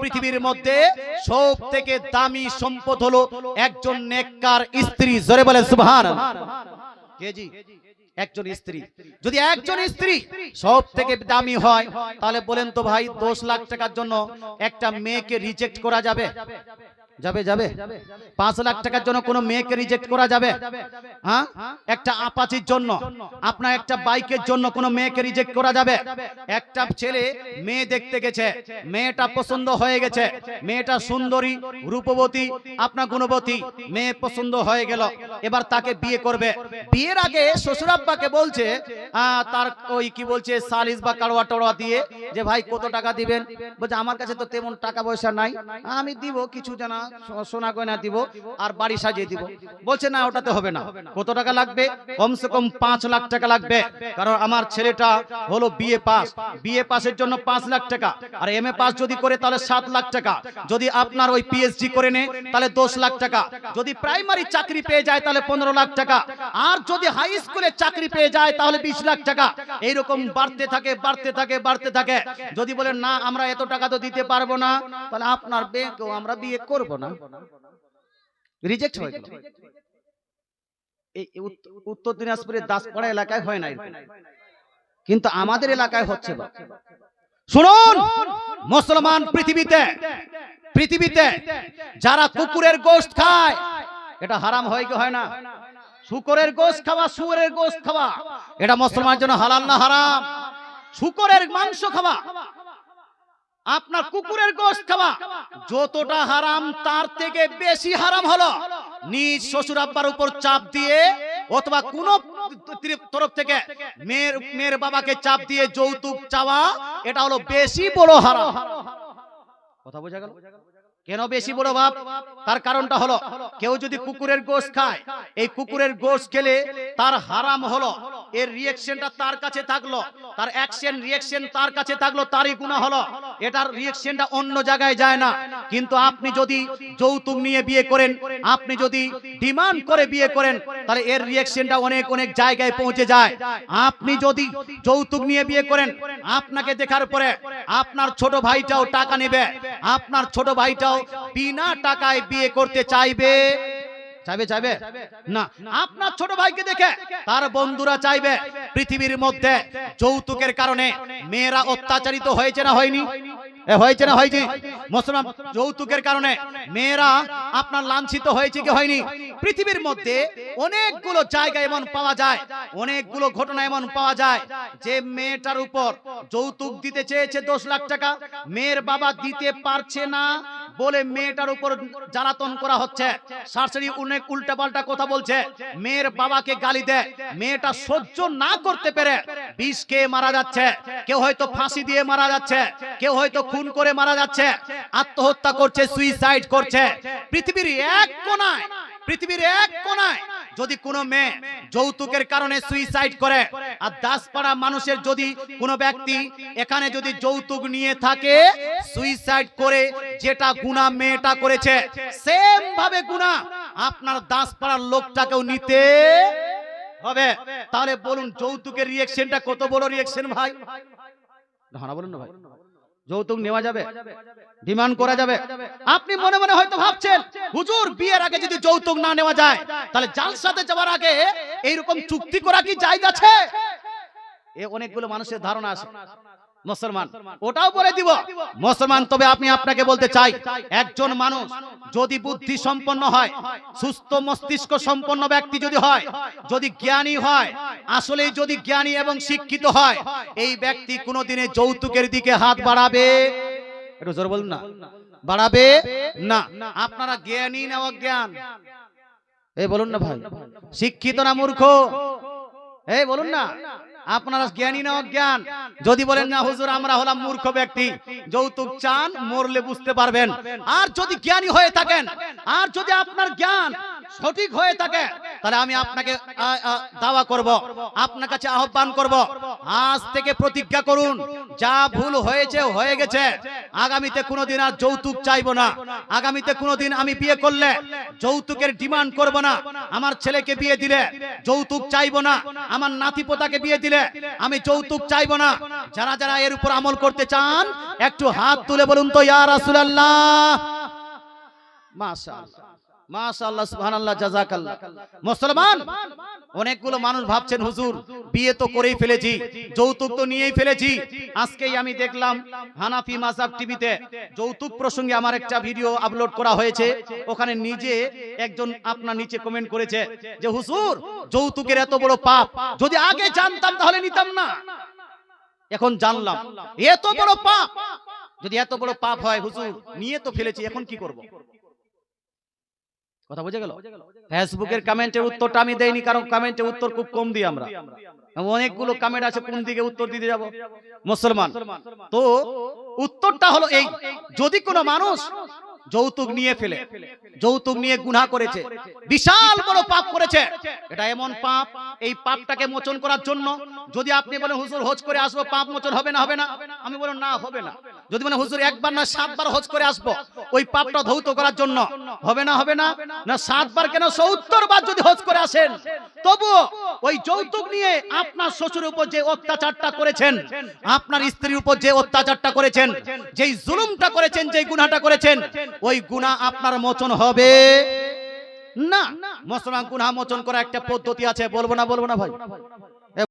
পৃথিবীর মধ্যে সব থেকে দামি সম্পদ হলো একজন নেককার স্ত্রী। জোরে বলে সুভান একজন স্ত্রী। যদি একজন স্ত্রী সব থেকে দামি হয়, তাহলে বলেন তো ভাই, দশ লাখ টাকার জন্য একটা মেয়েকে রিজেক্ট করা যাবে? যাবে যাবে। পাঁচ লাখ টাকার জন্য কোনো মেয়েকে রিজেক্ট করা যাবে? হ্যাঁ? একটা আপাচির জন্য, আপনার একটা বাইকের জন্য কোনো মেয়েকে রিজেক্ট করা যাবে? একটা ছেলে মেয়ে দেখতে গেছে, মেয়েটা পছন্দ হয়ে গেছে, মেয়েটা সুন্দরী, রূপবতী, আপনার গুণবতী, মেয়ে পছন্দ হয়ে গেল, এবার তাকে বিয়ে করবে। বিয়ের আগে শ্বশুরাব্বাকে বলছে তার ওই কি বলছে সালিস বা কাড়োয়া টাড়োয়া দিয়ে, যে ভাই কত টাকা দিবেন? বলছে, আমার কাছে তো তেমন টাকা পয়সা নাই, আমি দিব, কিছু জানা। সোনা গয়না দিব আর বাড়ি সাজিয়ে দিব। বলছে, না, ওটাতে হবে না। কত টাকা লাগবে? কমসে কম পাঁচ লাখ টাকা লাগবে। কারণ আমার ছেলেটা হলো বিএ পাস। বিএ পাসের জন্য পাঁচ লাখ টাকা। আর এম এ পাস যদি করে, তাহলে সাত লাখ টাকা। যদি আপনার ওই পিএইচডি করে নে তাহলে দশ লাখ টাকা। যদি প্রাইমারি চাকরি পেয়ে যায়, তাহলে পনেরো লাখ টাকা। আর যদি হাই স্কুলে চাকরি পেয়ে যায়, তাহলে বিশ লাখ টাকা। এইরকম বাড়তে থাকে বাড়তে থাকে বাড়তে থাকে। যদি বলেন না, আমরা এত টাকা তো দিতে পারব না, তাহলে আপনার ব্যাংকেও আমরা বিয়ে করব না। রিজেক্ট হয়ে গেল এই উত্তর দিনাজপুরের দাসপাড়া এলাকায় হয় না কিন্তু আমাদের এলাকায় হচ্ছে শুনুন! মুসলমান পৃথিবীতে পৃথিবীতে যারা কুকুরের গোশত খায় এটা হারাম হয় কি হয় না? শুকরের গোশত খাওয়া শুয়োরের গোশত খাওয়া। এটা মুসলমানের জন্য হালাল না হারাম? শুকরের মাংস খাওয়া। আপনার কুকুরের গোশত খাওয়া। যতটা হারাম তার থেকে বেশি হারাম হলো। নিজ শ্বশুর আব্বার উপর চাপ দিয়ে অথবা কোন তরফ থেকে মেয়ের মেয়ের বাবাকে চাপ দিয়ে যৌতুক চাওয়া এটা হলো বেশি বড় হারাম। কথা বোঝা গেল? কেন বেশি বড় ভাব? তার কারণটা হলো কেউ যদি কুকুরের গোশ খায় এই কুকুরের গোশ খেলে তার হারাম হলো। এর রিয়েকশনটা তার কাছে থাকল। তার অ্যাকশন রিয়েকশন তার কাছে থাকল, তারই গুণা হলো। এটার রিয়েকশনটা অন্য জায়গায় যায় না। কিন্তু আপনি যদি যৌতুক নিয়ে বিয়ে করেন, আপনি যদি ডিমান্ড করে বিয়ে করেন, তাহলে এর রিয়েকশনটা অনেক অনেক জায়গায় পৌঁছে যায়। আপনি যদি যৌতুক নিয়ে বিয়ে করেন, আপনাকে দেখার পরে আপনার ছোট ভাইটাও টাকা নেবে। আপনার ছোট ভাইটাও বিনা টাকায় বিয়ে করতে চাইবে। চাইবে চাইবে? না আপনার ছোট ভাইকে দেখে তার বন্ধুরা চাইবে। পৃথিবীর মধ্যে যৌতুকের কারণে মেয়েরা অত্যাচারিত হয়েছে না হয়নি? হয়েছে না হয়নি? মুসলমান যৌতুকের কারণে মেয়েরা আপনার লাঞ্ছিত হয়েছে কি হয়নি? পৃথিবীর মধ্যে অনেকগুলো জায়গা এমন পাওয়া যায়। অনেকগুলো ঘটনা এমন পাওয়া যায় যে মেয়েটার উপর যৌতুক দিতে চেয়েছে দশ লাখ টাকা। মেয়ের বাবা দিতে পারছে না। বলে মেয়েটার উপর জ্বালাতন করা হচ্ছে। শাশুড়ি অনেক উল্টাপাল্টা কথা বলছে। মেয়ের বাবাকে গালি দেয়। মেয়েটা সহ্য না করতে পেরে বিষ খেয়ে মারা যাচ্ছে। কেউ হয়তো ফাঁসি দিয়ে মারা যাচ্ছে। কেউ হয়তো খুন করে মারা যাচ্ছে। আত্মহত্যা করছে সুইসাইড করছে। পৃথিবীর এক কোনায়, পৃথিবীর এক কোনায় যদি কোনো মেয়ে যৌতুকের কারণে সুইসাইড করে আর দাসপাড়া মানুষের যদি কোনো ব্যক্তি এখানে যদি যৌতুক নিয়ে থাকে সুইসাইড করে যেটা গুণা মেয়েটা করেছে সেম ভাবে গুণা আপনার দাসপাড়ার লোকটাকেও নিতে হবে। তাহলে বলুন যৌতুকের রিয়েকশনটা কত বড় রিয়েকশন ভাই? না বলুন না ভাই। যৌতুক নেওয়া যাবে। ডিমান্ড করা যাবে। আপনি মনে মনে হয়তো ভাবছেন হুজুর বিয়ের আগে যদি যৌতুক না নেওয়া যায় তাহলে জালসাতে যাওয়ার আগে এইরকম চুক্তি করা কি জায়গা আছে? এ অনেকগুলো মানুষের ধারণা আছে। মুসলমান ওটাও বলে দিব মুসলমান তবে আপনি আপনাকে বলতে চাই একজন মানুষ যদি বুদ্ধি সম্পন্ন হয় সুস্থ মস্তিষ্ক সম্পন্ন ব্যক্তি যদি হয় যদি জ্ঞানী হয় আসলে যদি জ্ঞানী এবং শিক্ষিত হয় এই ব্যক্তি কোনোদিনে যৌতুকের দিকে হাত বাড়াবে? একটু জোর বলুন না। বাড়াবে? না। আপনারা জ্ঞানী না অজ্ঞান? এই বলুন না ভাই। শিক্ষিত না মূর্খ? এই বলুন না। আপনারা জ্ঞানী না অজ্ঞান। যদি বলেন না, হুজুর, আমরা হলাম মূর্খ ব্যক্তি। যৌতুক চান, মরলে বুঝতে পারবেন। আর যদি জ্ঞানী হয়ে থাকেন, আর যদি আপনার জ্ঞান সঠিক হয়ে থাকে, তাহলে আমি আপনাকে দাওয়া করব, আপনার কাছে আহ্বান করব, আজ থেকে প্রতিজ্ঞা করুন, যা ভুল হয়েছে, হয়ে গেছে। আগামীতে কোনোদিন আর যৌতুক চাইব না। আগামীতে কোনোদিন আমি বিয়ে করলে যৌতুকের ডিমান্ড করব না। আমার ছেলেকে বিয়ে দিলে যৌতুক চাইব না, আমার নাতি পোতাকে বিয়ে দিলে আমি যৌতুক চাইব না। যারা যারা এর উপর আমল করতে চান, একটু হাত তুলে বলুন তো, ইয়া রাসূলুল্লাহ। মাশাআল্লাহ। মাশাআল্লাহ সুবহানাল্লাহ জাযাকাল্লাহ। মুসলমান অনেকগুলো মানুষ ভাবছেন হুজুর বিয়ে তো করেই ফেলেছি যৌতুক তো নিয়েই ফেলেছি। আজকেই আমি দেখলাম হানাফি মাযহাব টিভিতে যৌতুক প্রসঙ্গে আমার একটা ভিডিও আপলোড করা হয়েছে। ওখানে নিজে একজন আপনার নিচে কমেন্ট করেছে যে হুজুর যৌতুকের এত বড় পাপ। যদি আগে জানতাম তাহলে নিতাম না। এখন জানলাম। এত বড় পাপ। যদি এত বড় পাপ হয় হুজুর নিয়ে তো ফেলেছি এখন কি করব? কথা বুঝে গেল? ফেসবুকের কমেন্টের উত্তরটা আমি দেইনি কারণ কমেন্টের উত্তর খুব কম দিই আমরা। অনেকগুলো কমেন্ট আছে কোন দিকে উত্তর দিতে যাব? মুসলমান। তো উত্তরটা হলো এই যদি কোনো মানুষ যৌতুক নিয়ে ফেলে যৌতুক নিয়ে গুনাহ করেছে বিশাল বড় পাপ করেছে এটা এমন পাপ এই পাপটাকে মোচন করার জন্য যদি আপনি বলেন হুজুর হজ করে আসব পাপ মোচন হবে না। হবে না। আমি বললাম না হবে না। যদি মানে হুজুর একবার না সাতবার হজ করে আসব, ওই পাপটা ধৌত করার জন্য, হবে না হবে না? না সাতবার কেন? সত্তর বার যদি হজ করে আসেন তবু ওই যৌতুক নিয়ে আপনার শ্বশুরের উপর যে অত্যাচারটা করেছেন, আপনার স্ত্রীর উপর যে অত্যাচারটা করেছেন, যেই জুলুমটা করেছেন, যেই গুনাহটা করেছেন, ওই গুনাহ আপনার মোচন হবে? না। মুসলমান গুনাহ মোচন করা একটা পদ্ধতি আছে, বলব না বলব না ভাই?